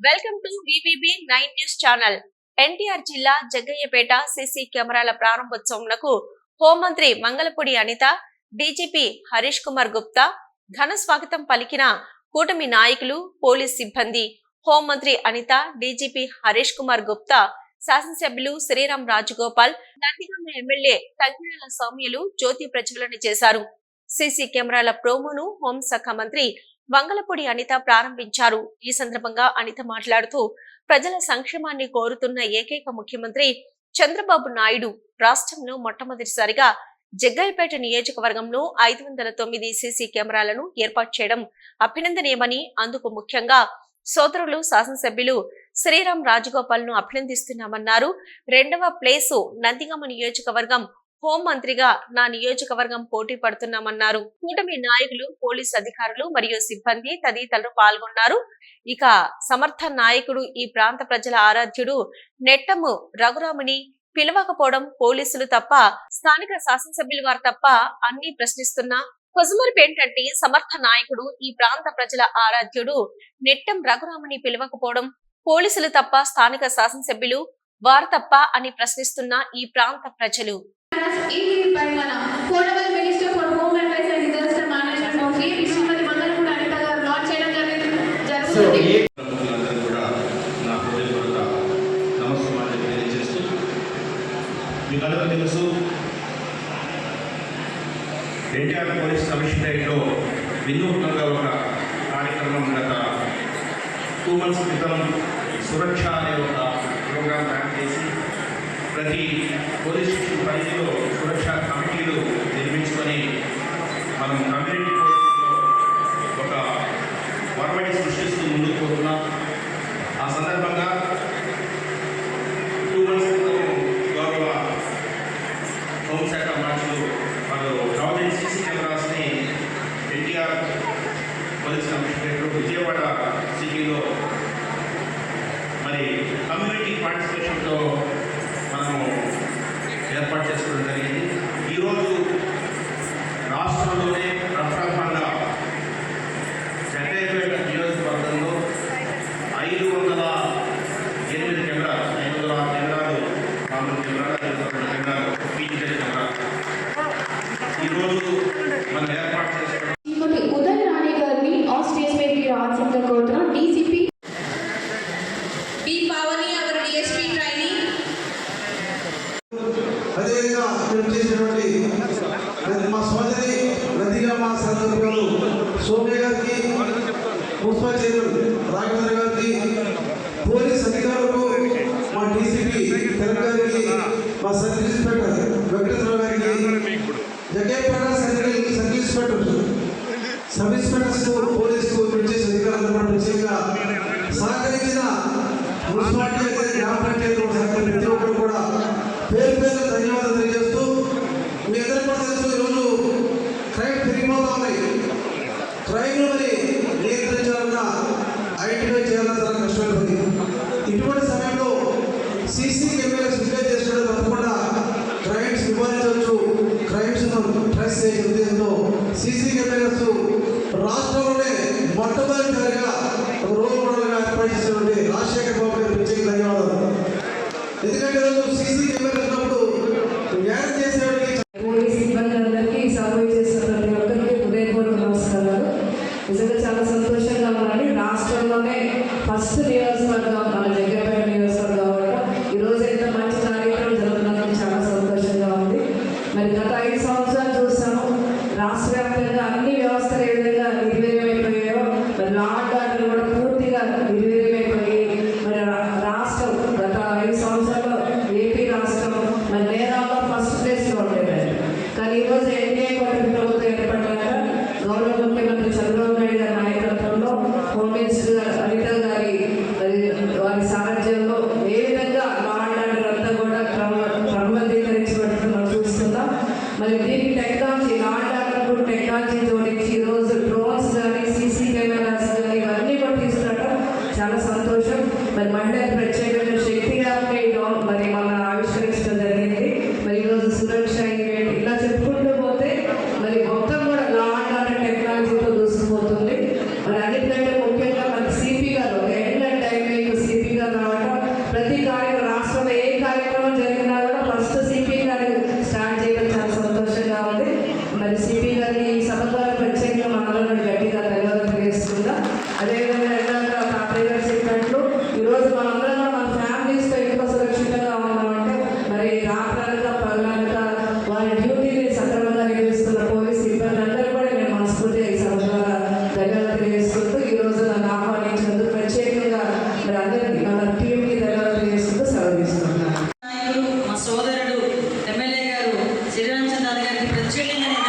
Welcome to VVB nine news channel NTR జిల్లా Jaggayyapeta CC కెమెరాల ప్రారంభోత్సవంకు హోంమంత్రి మంగళపూడి అనిత డీజీపీ హరీష్ కుమార్ గుప్తా ఘన స్వాగతం పలికిన కూటమి నాయకులు పోలీస్ సిబ్బంది. హోంమంత్రి అనిత డీజీపీ హరీష్ కుమార్ గుప్తా శాసనసభ్యులు శ్రీరామ్ రాజగోపాల్ నందిగామ ఎమ్మెల్యే తగ్గిరాల సౌమ్యులు జ్యోతి ప్రజ్వలన చేశారు. సీసీ కెమెరాల ప్రోమోను హోంశాఖ మంత్రి వంగలపూడి అనిత ప్రారంభించారు. ఈ సందర్భంగా అనిత మాట్లాడుతూ ప్రజల సంక్షేమాన్ని కోరుతున్న ఏకైక ముఖ్యమంత్రి చంద్రబాబు నాయుడు రాష్ట్రంలో మొట్టమొదటిసారిగా జగ్గయ్యపేట నియోజకవర్గంలో ఐదు వందల తొమ్మిది సీసీ కెమెరాలను ఏర్పాటు చేయడం అభినందనీయమని అందుకు ముఖ్యంగా సోదరులు శాసనసభ్యులు శ్రీరామ్ రాజగోపాల్ను అభినందిస్తున్నామన్నారు. రెండవ ప్లేసు నందిగామ నియోజకవర్గం హోం మంత్రిగా నా నియోజకవర్గం పోటీ పడుతున్నామన్నారు. కూటమి నాయకులు పోలీస్ అధికారులు మరియు సిబ్బంది తదితరులు పాల్గొన్నారు. ఇక సమర్థ నాయకుడు ఈ ప్రాంత ప్రజల ఆరాధ్యుడు నెట్టము రఘురాముని పిలవకపోవడం పోలీసులు తప్ప స్థానిక శాసనసభ్యులు వారు తప్ప అన్ని ప్రశ్నిస్తున్నా. కొసుమరిపేంటంటే సమర్థ నాయకుడు ఈ ప్రాంత ప్రజల ఆరాధ్యుడు నెట్టం రఘురాముని పిలవకపోవడం పోలీసులు తప్ప స్థానిక శాసనసభ్యులు వారు తప్ప అని ప్రశ్నిస్తున్న ఈ ప్రాంత ప్రజలు. ఈ పరిమాణ portable minister for home affairs and disaster management of a Shrimati Mangalapudi Anitha garu launch చేయడం జరిగింది సో జరుగుతుంది ఏ ప్రముఖులందరూ కూడా నా హృదయపూర్వక నమస్కారాలు తెలియజేస్తూ మీకు అందరూ తెలుసు ఎన్టీఆర్ పోలీస్ కమిషనరేట్లో వినూత్నంగా ఒక కార్యక్రమం గత టూ మంత్స్ క్రితం సురక్ష అనే ఒక ప్రోగ్రాం ప్లాన్ చేసి ప్రతి పోలీస్ స్టేషన్ పరిధిలో సురక్ష కమిటీలు నిర్మించుకొని మనం కమ్యూనిటీ పోలీసులో ఒక వరవడి సృష్టిస్తూ ముందుకు పోతున్నాం. ఆ సందర్భంగా టూ మంత్స్ గౌరవ హోంశాఖ మంత్రులు వాళ్ళు థౌజండ్ సీసీ కెమెరాస్ని ఎన్టీఆర్ పోలీస్ కమిషనరేట్ విజయవాడ సిటీలో మరి కమ్యూనిటీ పార్టిసిపేషన్తో మనము ఏర్పాటు చేసుకోవడం జరిగింది. ఈరోజు రాష్ట్రంలోనే ప్రప్రథమంగా జగ్గయ్యపేట నియోజకవర్గంలో ఐదు వందల ఎనిమిది కెమెరాలు ఐదు వందల ఆరు కెమెరాలు మామూలు కెమెరాలు ఐదు వందల రెండు కెమెరాలు ఫీచర్ కెమెరాలు ఈరోజు మనం ఏర్పాటు చేసుకోవడం శ్రీమతి ఉదయ్ రాణి గారిని ఆన్ స్టేజ్ మీదకి రావాల్సిందిగా కోరుతున్నాం DCP B Pavani our DSP training అదేవిధంగా మేము చేసినటువంటి మరి మా సోదరి నదిగా మా సందర్భాలు సోమ్య గారికి మున్సిపల్ చైర్మన్ రాఘవేంద్ర గారికి పోలీస్ అధికారులకు మా డీసీపీ తెలంగాణ గారికి మా సర్కిల్ ఇన్స్పెక్టర్ వెంకటేశ్వర గారికి Jaggayyapeta circle circle inspector sub inspectors police చేసే అధికారులు కూడా ప్రత్యేకంగా సహకరించిన మున్సిపాలిటీ అయితే గ్రామ పంచాయతీ సహకరించిన ప్రతి ఒక్కరు కూడా పేరు పేరు ధన్యవాదాలు తెలియజేస్తూ మీ అందరికీ కూడా తెలుసు ఈరోజు క్రైమ్ పెరిగిపోతా ఉన్నాయి క్రైమ్ మరి సీసీ కెమెరాస్ రాష్ట్రంలోనే మొట్టమొదటి Grazie a tutti.